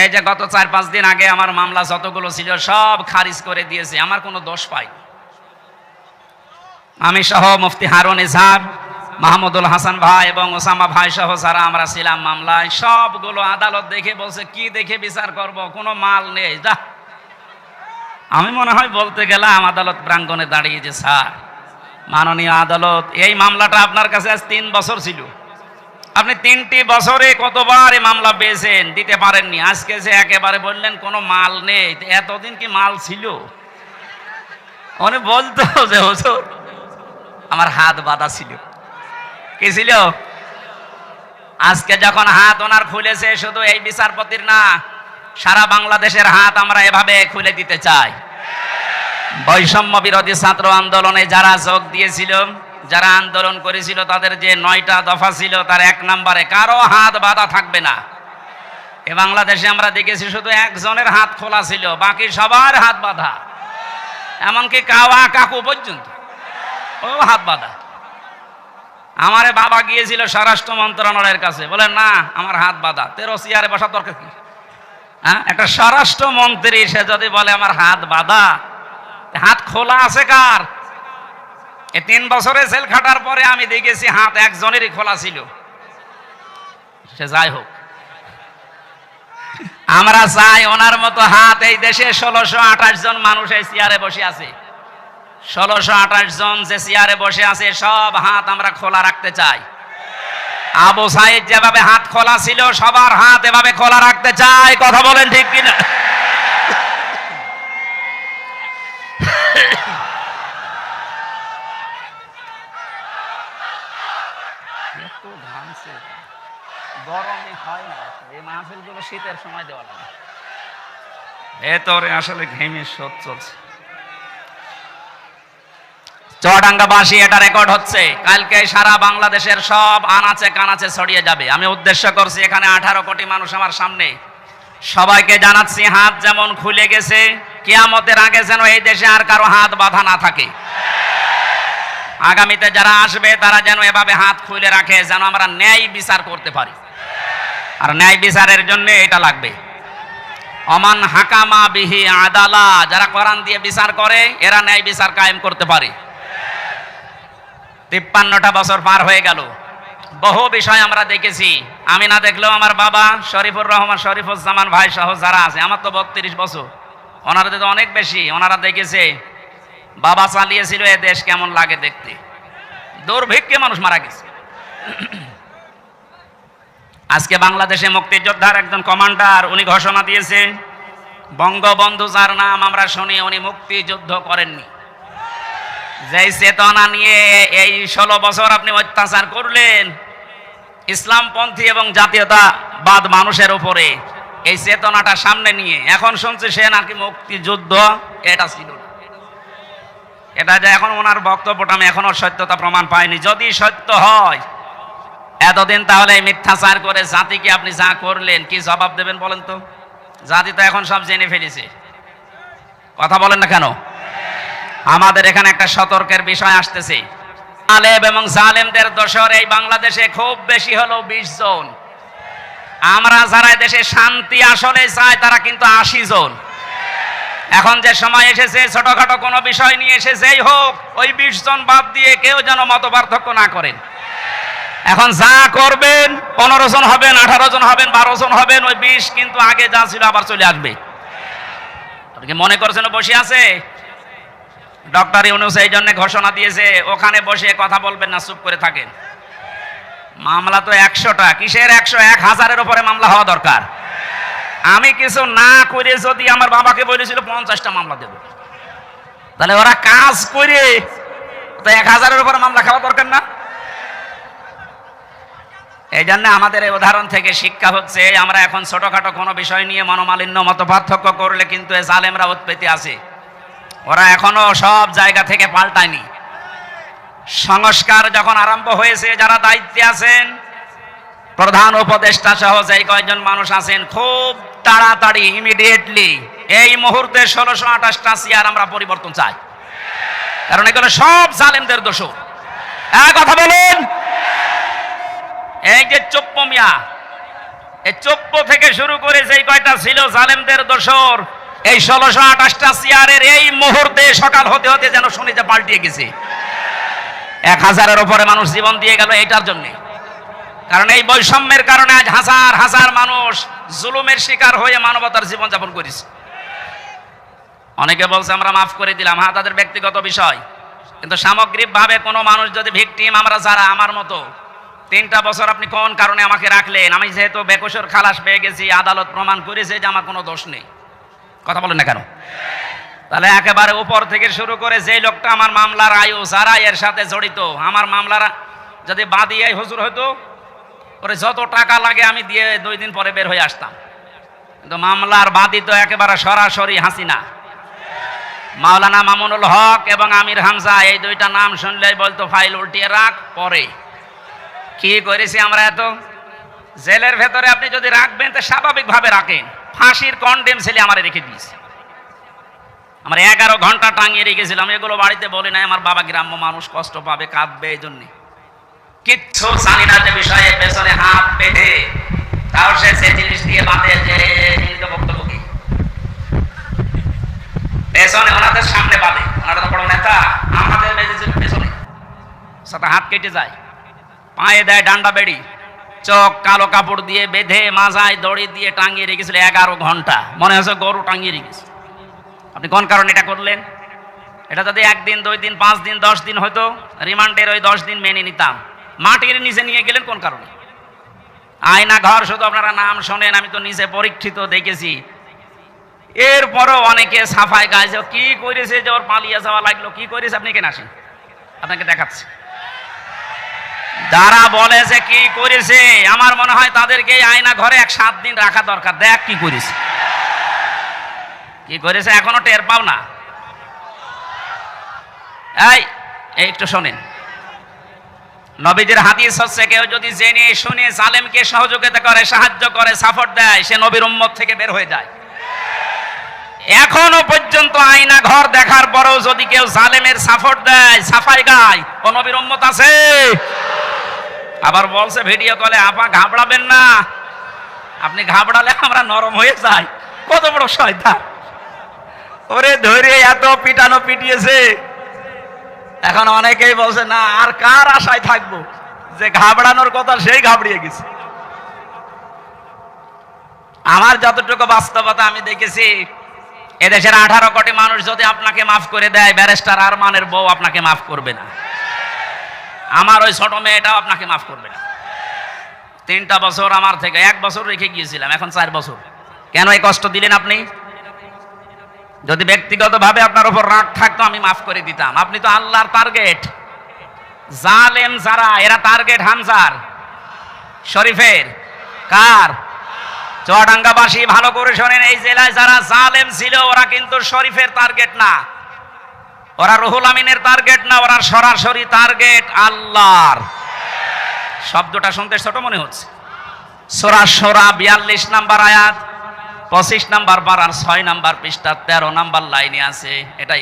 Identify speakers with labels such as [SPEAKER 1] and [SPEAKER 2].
[SPEAKER 1] এই যে গত চার, পাঁচ দিন আগে আমার মামলা যতগুলো ছিল, সব খারিজ করে দিয়েছে। আমার কোনো দোষ পাই। আমি সহ মুফতি হারুন ইজহার মাহমুদুল হাসান ভাই এবং ওসামা ভাই সহ যারা আমরা ছিলাম মামলায়, সবগুলো আদালত দেখে বলছে, কি দেখে বিচার করব? কোনো মাল নেই। যা। আমি মনে হয় বলতে গেলাম, আদালত প্রাঙ্গণে দাঁড়িয়ে যে স্যার, মাননীয় আদালত, এই মামলাটা আপনার কাছে আজ তিন বছর ছিল। আপনি তিনটি বছরে কতবার এই মামলা পেয়েছেন? দিতে পারেননি। আজকে যে একেবারে বললেন, কোনো মাল নেই। এতদিন কি মাল ছিল? উনি বলতো যে, হুজুর, আমার হাত বাঁধা ছিল। কি ছিল? আজকে যখন হাত ওনার খুলেছে, শুধু এই বিচারপতির না, সারা বাংলাদেশের হাত আমরা এভাবে খুলে দিতে চাই। বৈষম্য বিরোধী ছাত্র আন্দোলনে যারা যোগ দিয়েছিল যারা আন্দোলন করেছিল, তাদের যে নয়টা দফা ছিল, তার এক নম্বরে কারও হাত বাঁধা থাকবে না। এ বাংলাদেশে আমরা দেখেছি শুধু একজনের হাত খোলা ছিল, বাকি সবার হাত বাঁধা। এমনকি কাওয়া কাকু পর্যন্ত, ও হাত বাঁধা। আমারে বাবা গিয়েছিল স্বরাষ্ট্র মন্ত্রণালয়ের কাছে, বলে, না, আমার হাত বাঁধা। তেরো চেয়ারে বসার দরকার কি? হ্যাঁ একটা স্বরাষ্ট্র মন্ত্রী, সে যদি বলে, আমার হাত বাঁধা। হাত খোলা আছে কার? তিন বছরে জেল খাটার পরে আমি দেখেছি হাত একজনেরই খোলা ছিল। সে যাই হোক। আমরা চাই ওনার মতো হাত এই দেশে ষোলোশো আঠাশ জন মানুষ এই চেয়ারে বসে আছে। ষোলোশো আঠাশ জন যে চেয়ারে বসে আছে, সব হাত আমরা খোলা রাখতে চাই। আবু সাইদ যেভাবে হাত খোলা ছিল, সবার হাত এভাবে খোলা রাখতে চাই। কথা বলেন ঠিক কিনা? একটু ঘামছে গরমে হয় না, এই মাহফিলগুলো শীতের সময় দেওয়া লাগে। ভেতরে আসলে ঘেমে শোধ চলছে। চুয়াডাঙ্গাবাসী এটা রেকর্ড হচ্ছে। কালকে সারা বাংলাদেশের সব আনাচে কানাচে ছড়িয়ে যাবে। আমি উদ্দেশ্য করছি এখানে আঠারো কোটি মানুষ আমার সামনে। সবাইকে জানাচ্ছি, হাত যেমন খুলে গেছে, কেয়ামতের আগে যেন এই দেশে আর কারও হাত বাঁধা না থাকে। আগামীতে যারা আসবে, তারা যেন এভাবে হাত খুলে রাখে যেন আমরা ন্যায় বিচার করতে পারি। আর ন্যায় বিচারের জন্য এটা লাগবে। অমান হাকামা বিহি আদালা, যারা কোরআন দিয়ে বিচার করে, এরা ন্যায় বিচার কায়েম করতে পারে। তিপ্পান্নটা বছর পার হয়ে গেল। বহু বিষয় আমরা দেখেছি। আমি না দেখলেও আমার বাবা শরীফুর রহমান, শরীফুজ্জামান ভাই সহ যারা আছে, আমার তো বত্রিশ বছর। ওনারা তো অনেক বেশি, ওনারা দেখেছে বাবা চালিয়েছিল, এ দেশ কেমন লাগে দেখতে? দুর্ভিক্ষে মানুষ মারা গেছে। আজকে বাংলাদেশে মুক্তিযোদ্ধার একজন কমান্ডার, উনি ঘোষণা দিয়েছে, বঙ্গবন্ধু যার নাম আমরা শুনি, উনি মুক্তিযুদ্ধ করেননি। যেই চেতনা নিয়ে এই ষোলো বছর আপনি অত্যাচার করলেন, ইসলামপন্থী এবং জাতীয়তাবাদ মানুষের উপরে, এই চেতনাটা সামনে নিয়ে, এখন শুনছি সে নাকি মুক্তিযুদ্ধ, এটা ছিল এটা যে এখন ওনার বক্তব্যটা আমি এখনও সত্যতা প্রমাণ পাইনি। যদি সত্য হয়, এতদিন তাহলে মিথ্যাচার করে জাতিকে আপনি যা করলেন, কি জবাব দেবেন বলেন তো? জাতি তো এখন সব জেনে ফেলেছে। কথা বলেন না কেন? আমাদের এখানে একটা সতর্কের বিষয় আসতেছে। আলেব এবং জালেমদের দোষর এই বাংলাদেশে খুব বেশি হলো বিশ জন। আমরা যারা দেশে শান্তি আসলে চাই, তারা কিন্তু আশি জন। এখন যে সময় এসেছে, ছোটখাটো কোনো বিষয় নিয়ে এসে যেই হোক, ওই বিশ জন বাদ দিয়ে কেউ যেন মত পার্থক্য না করেন। এখন যা করবেন, পনেরো জন হবেন, আঠারো জন হবেন, বারো জন হবেন, ওই বিশ কিন্তু আগে যা ছিল আবার চলে আসবে। আপনি মনে করছেন বসে আছে? ডক্টর ইউনুস এই জন্য ঘোষণা দিয়েছে, ওখানে বসে কথা বলবেন না, চুপ করে থাকেন। মামলা তো একশোটা, কিসের একশো? এক হাজারের উপরে মামলা হওয়া দরকার। আমি কিছু না করে যদি আমার বাবাকে বলেছিল পঞ্চাশটা মামলা দেব। তাহলে ওরা কাজ করে তো এক হাজারের উপরে মামলা খাওয়া দরকার না? এই জন্য আমাদের এই উদাহরণ থেকে শিক্ষা হচ্ছে আমরা এখন ছোটখাটো কোনো বিষয় নিয়ে মনোমালিন্য মত পার্থক্য করলে কিন্তু এ জালেমরা উৎপত্তি আছে। ওরা এখনও সব জায়গা থেকে পাল্টায়নি। সংস্কার যখন আরম্ভ হয়েছে, যারা দায়িত্বে আছেন প্রধান উপদেষ্টা সহ যে কয়েকজন মানুষ আছেন, খুব তাড়াতাড়ি ইমিডিয়েটলি এই মুহূর্তে ষোলোশো আঠাশটা চেয়ার আমরা পরিবর্তন চাই। কারণ এগুলো সব জালেমদের দোষ হ্যাঁ কথা বলুন। এই যে চোপ্প মিয়া, এই চোপ্প থেকে শুরু করে যেই কয়টা ছিল জালেমদের দোসর এই ষোলোশো আঠাশটা চেয়ারের এই মুহূর্তে সকাল হতে হতে যেন শুনে যে পাল্টিয়ে গেছে। এক হাজারের ওপরে মানুষ জীবন দিয়ে গেল এইটার জন্যে। কারণ এই বৈষম্যের কারণে আজ হাজার হাজার মানুষ জুলুমের শিকার হয়ে মানবতার জীবন যাপন করেছে। অনেকে বলছে, আমরা মাফ করে দিলাম। হ্যাঁ তাদের ব্যক্তিগত বিষয়। কিন্তু সামগ্রিকভাবে কোনো মানুষ যদি ভিকটিম, আমরা যারা, আমার মতো, তিনটা বছর আপনি কোন কারণে আমাকে রাখলেন? আমি যেহেতু বেকসর খালাস পেয়ে গেছি, আদালত প্রমাণ করেছে যে আমার কোনো দোষ নেই। কথা বলেন না কেন? তাহলে একেবারে উপর থেকে শুরু করে যে লোকটা আমার মামলার আয়ু, যারা এর সাথে জড়িত, আমার মামলার যদি বাদিয়ে হুজুর হতো ওরে যত টাকা লাগে আমি দিয়ে দুই দিন পরে বের হয়ে আসতাম। কিন্তু মামলার বাদী তো একেবারে সরাসরি হাসিনা। মাওলানা মামুনুল হক এবং আমির হামজা, এই দুইটা নাম শুনলেই বলতো, ফাইল উল্টিয়ে রাখ, পরে। কি করেছি আমরা এত? জেলের ভেতরে আপনি যদি রাখবেন, তো স্বাভাবিকভাবে রাখেন। ফাঁসির কন্ডেম ছেলে আমার রেখে দিয়েছে। আমার এগারো ঘণ্টা টাঙিয়ে রেখেছিলাম, এগুলো বাড়িতে বলি নাই, আমার বাবা গ্রাম্য মানুষ কষ্ট পাবে, কাঁদবে এই জন্যে। কিচ্ছু জানি না যে বিষয়ে পেছনে হাত বেঁধে। তাও সে সে জিনিস দিয়ে বাঁধে যে জিনিস বক্তব্য কি? পেছনে ওনাদের সামনে বাঁধে। ওনারা তো বড় নেতা, আমাদের বেঁধেছিল পেছনে। সাথে হাত কেটে যায়, পায়ে দেয় ডান্ডা বেড়ি, চোখ কালো কাপড় দিয়ে বেঁধে মাজায় দড়ি দিয়ে টাঙিয়ে রেখেছিল এগারো ঘণ্টা। মনে হচ্ছে গরু টাঙিয়ে রেখেছে। আপনি কোন কারণে এটা করলেন? এটা যদি একদিন, দুই দিন, পাঁচ দিন, দশ দিন হয়তো রিমান্ডের ওই দশ দিন মেনে নিতাম। মাটির নিচে নিয়ে গেলেন কোন কারণে? আয়না ঘর শুধু আপনারা নাম শোনেন, আমি তো নিজে পরীক্ষিত, দেখেছি। এরপরও অনেকে সাফাই যে, কি করেছে যে ওর পালিয়ে যাওয়া লাগল? কি করেছে আপনি কেন আসেন। আপনাকে দেখাচ্ছি। যারা বলে যে, কি করেছে আমার মনে হয় তাদেরকে আয়না ঘরে এক সাত দিন রাখা দরকার। দেখ কি করেছে কি করেছে এখনও টের পাও না। এই একটু শোনেন। নবীদের হাদিস হচ্ছে, কেউ যদি জেনে শুনে জালেমকে সহযোগিতা করে, সাহায্য করে সাপোর্ট দেয়, সে নবীর উম্মত থেকে বের হয়ে যায়। এখনও পর্যন্ত আয়না ঘর দেখার পরেও যদি কেউ জালেমের সাপোর্ট দেয়, সাফাই গায়, ও নবীর উম্মত আছে? আবার বলছে ভিডিও কলে আপা, ঘাবড়াবেন না। আপনি ঘাবড়ালে আমরা নরম হয়ে যাই। কত বড় শয়তান। ওরে ধরে এত পিটানো পিটিয়েছে। এখন অনেকেই বলছে, না, আর কার আশায় থাকব? যে ঘাবড়ানোর কথা সেই ঘাবড়িয়ে গেছে। আমার যতটুকু বাস্তবতা আমি দেখেছি, এদেশের আঠারো কোটি মানুষ যদি আপনাকে মাফ করে দেয়, ব্যারিস্টার আরমানের বউ আপনাকে মাফ করবে না। আমার ওই ছোট মেয়েটাও আপনাকে মাফ করবে না। তিনটা বছর আমার থেকে, এক বছর রেখে গিয়েছিলাম, এখন চার বছর। কেন এই কষ্ট দিলেন আপনি? যদি ব্যক্তিগতভাবে আপনার উপর রাগ থাকতো, আমি মাফ করে দিতাম। আপনি তো আল্লাহর টার্গেট জালেম যারা, এরা টার্গেট হামজার। শরীফের। কার? চুয়াডাঙ্গাবাসী, ভালো করে শোনেন, এই জেলায় যারা জালেম ছিল, ওরা কিন্তু শরীফের টার্গেট না। ওরা রুহুল আমিনের টার্গেট না, ওরা সরাসরি টার্গেট আল্লাহর। শব্দটা শুনতে ছোট মনে হচ্ছে। সোরা সোরা বিয়াল্লিশ নাম্বার আয়াত। পঁচিশ নাম্বার বার আর ছয় নাম্বার পৃষ্ঠা তেরো নাম্বার লাইনে আছে এটা